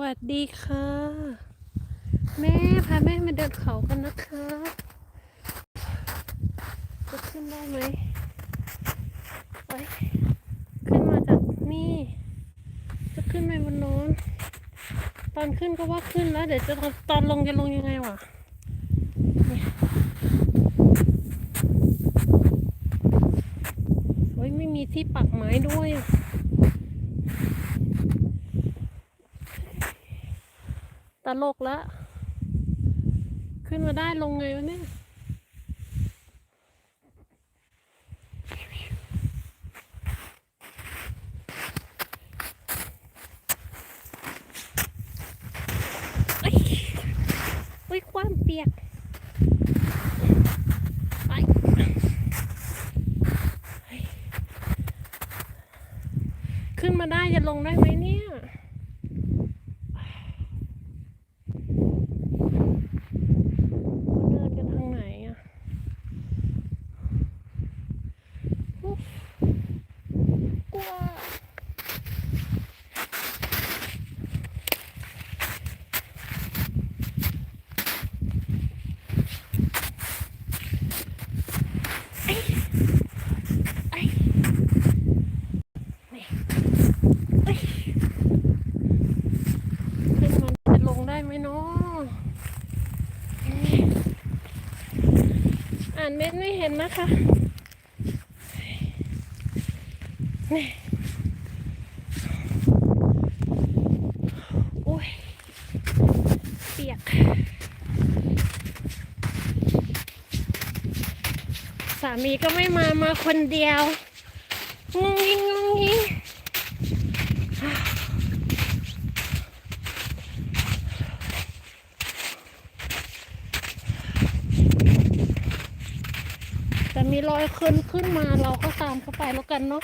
วัสดีค่ะ แม่พาแม่มาเดินเขากันนะคะจะขึ้นได้ไหมไปขึ้นมาจากนี่ จะขึ้นไปบนโน้น ตอนขึ้นก็ว่าขึ้นแล้ว เดี๋ยวจะตอนลงจะลงยังไงวะโอ้ยไม่มีที่ปักไม้ด้วยอะ ตลกและขึ้นมาได้ลงไงวะเนี่ยเอ้ยเฮ้ยความเปียกไปขึ้นมาได้จะลงได้ไหมเนี่ย เขาเดินกันทางไหนอะอุ๊ยกลัวไอ้ไอ้นี่ไอ้ขึ้นมันจะลงได้ไหมเนาะ อ่านเม็ดไม่เห็ นนะคะนี่โอ้ย เปียกสามีก็ไม่มามาคนเดียวงงงงงงงิงแต่ มีรอยขึ้นขึ้นมาเราก็ตามเข้าไปแล้วกันเนาะ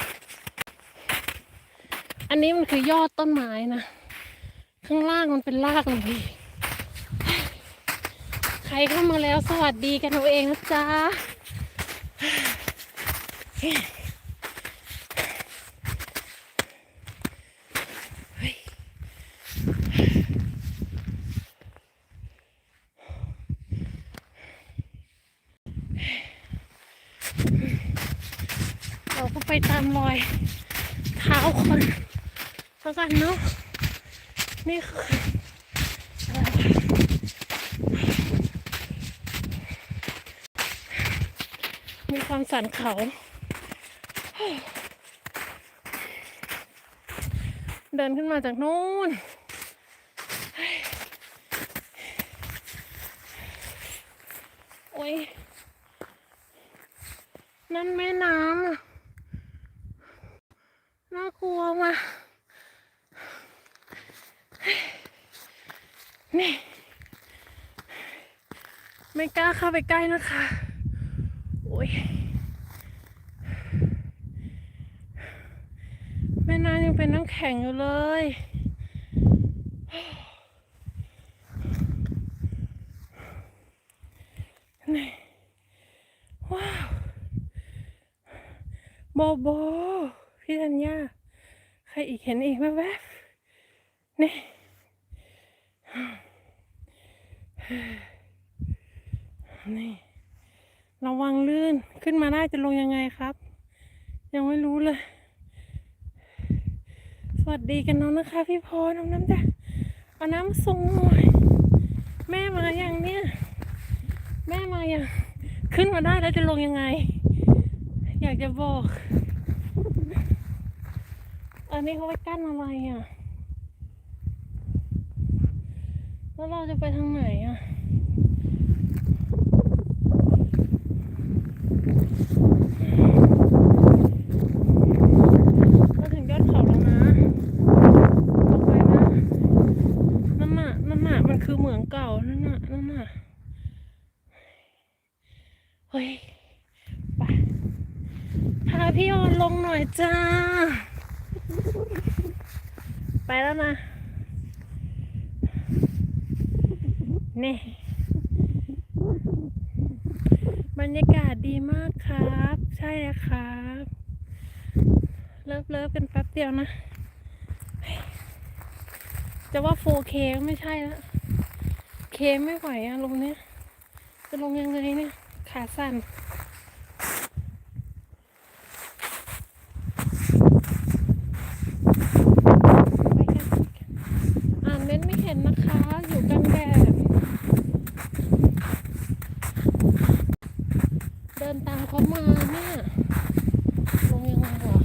อันนี้มันคือยอดต้นไม้นะ ข้างล่างมันเป็นรากเลยใครเข้ามาแล้วสวัสดีกันเอาเองนะจ๊ะ เราก็ไปตามร อยเท้าคนเท่ากันเนาะนี่คืออมีความสันเขาเดินขึ้นมาจากนู้น โอ้ย นั่นแม่น้ำอะน่ากลัวว่ะนี่ ไม่ กล้าเข้าไปใกล้นะคะ โอ้ยแม่น้ำยังเป็นน้ำแข็งอยู่เลยนี่ว้าวโบโบ พี่ธัญญาใครอีกเห็นอีกแวบๆนี่ นี่ระวังลื่นขึ้นมาได้จะลงยังไงครับ ยังไม่รู้เลย สวัสดีกันน้องนะคะ พี่พรน้องน้ำจ้ะเอาน้ำส่งหน่อยแม่มาอย่างเนี้ยแม่มาอย่างขึ้นมาได้แล้วจะลงยังไง อยากจะบอก อันนี้เขาไว้กั้นอะไรอะ แล้วเราจะไปทางไหนอะ เราถึงยอดเขาแล้วนะลงไปนะนั่นน่ะนั่นน่ะ มือเหมืองเก่านั่นน่ะนั่นน่ะเฮ้ยไปพาพี่ออนลงหน่อยจ้า ไปแล้วนะนี่บรรยากาศดีมากครับ ใช่แล้วครับ เลิฟเลิฟกันแป๊บเดียวนะ จะว่า 4K ไม่ใช่แล้ว เคไม่ไหวอะลงเนี้ยจะลงยังไงเนี่ย ขาสั่น ไปกันอ่านเม้นต์ไม่เห็นนะคะ อยู่กลางแดด เดินตามเขามาเนี่ย ลงยังไงวะ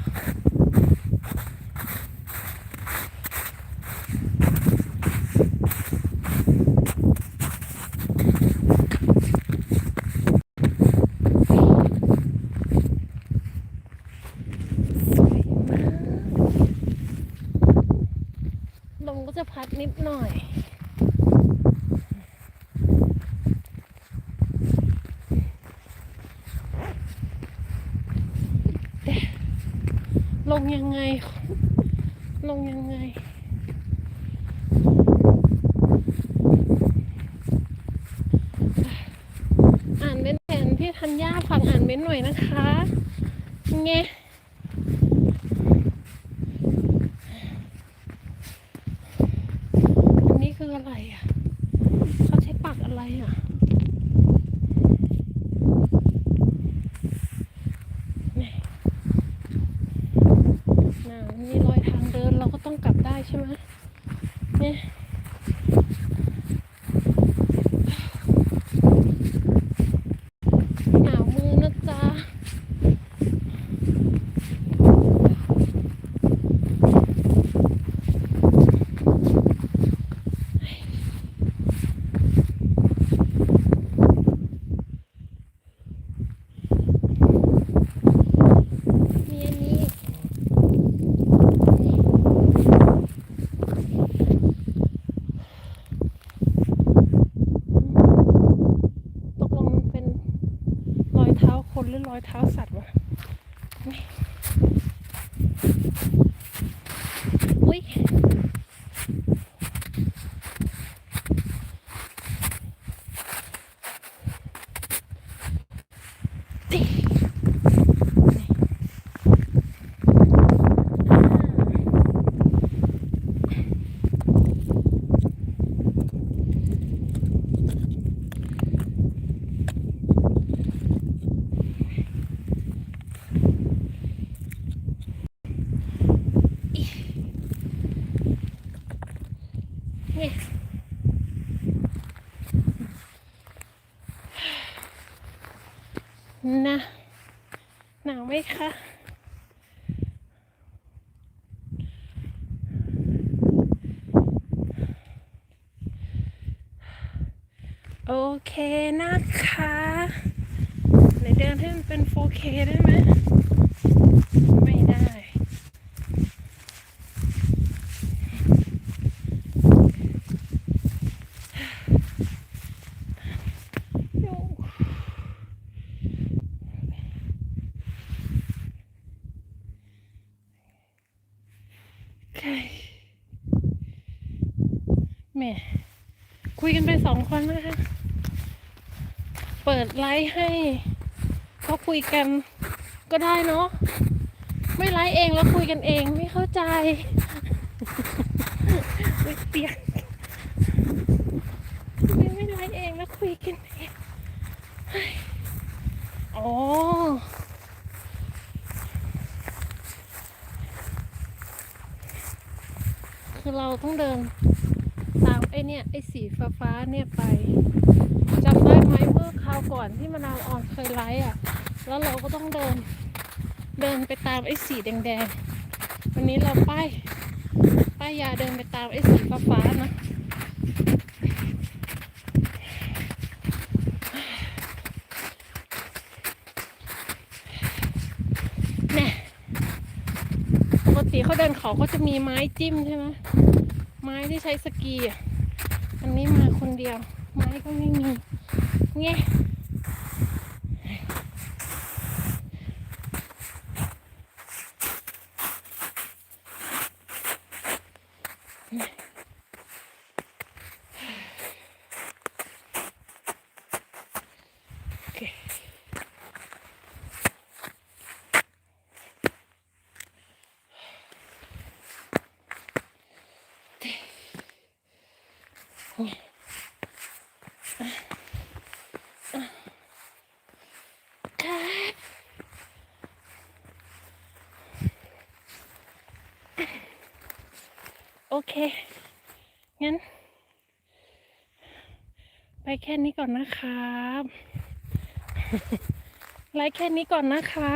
สวยมาก ลมก็จะพัดนิดหน่อย แต่ ลงยังไง ลงยังไง อ่านเม้นแทนพี่ธัญญาฟังอ่านเม้นหน่อยนะคะไงอันนี้คืออะไรอะ เขาใช้ปักอะไรอะ นี่น่ะมีรอยทางเดินเราก็ต้องกลับได้ใช่ไหมเนี่ยหนาวมือนะจ๊ะ มีอันนี้ ตกลงมันเป็นรอยเท้าคนหรือรอย เท้าสัตว์วะอุ้ยตินี่ นะ หนาวไหมคะโอเคนะคะในเดินให้มันเป็น 4K ได้ไหม ไม่ได้ โย่โอเค แม่คุยกันไปสองคนนะคะ เปิดไลฟ์ให้เขาคุยกันก็ได้เนาะ ไม่ไลฟ์เองแล้วคุยกันเองไม่เข้าใจ ไม่เปียกไม่ไม่ไลฟ์เองแล้วคุยกันเองเฮ้ยอ๋อ คือ เราต้องเดินตามไอ้เนี่ยไอ้สีฟ้าฟ้าเนี่ยไปจำได้ไหมเมื่อคราวก่อนที่มะนาวออนเคยไลฟ์อะ แล้วเราก็ต้องเดิน เดินไปตามไอ้สีแดงๆวันนี้เราป้ายป้ายยาเดินไปตามไอ้สีฟ้าฟ้านะแน่ปกติเขาเดินเขาเขาจะมีไม้จิ้มใช่ไหม ไม้ที่ใช้สกีอะอันนี้มาคนเดียว ไม้ก็ไม่มีเงี้ย โอเค งั้น ไปแค่นี้ก่อนนะครับไลฟ์แค่นี้ก่อนนะคะ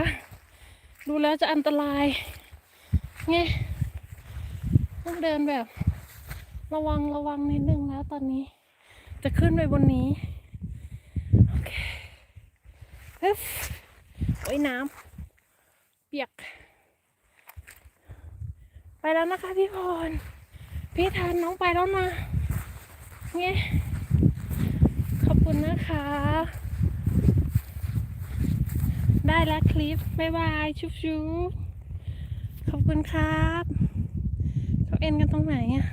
ดูแล้วจะอันตรายไงต้องเดินแบบ ระวังระวังนิดนึงแล้วตอนนี้ จะขึ้นไปบนนี้ โอเคฮึบโอ้ยน้ำเปียก ไปแล้วนะคะพี่พร พี่ทานน้องไปแล้วนะไงขอบคุณนะคะ ได้แล้วคลิป บ๊ายบาย ชุบชุบขอบคุณครับเขาเอ็นกันตรงไหนอะ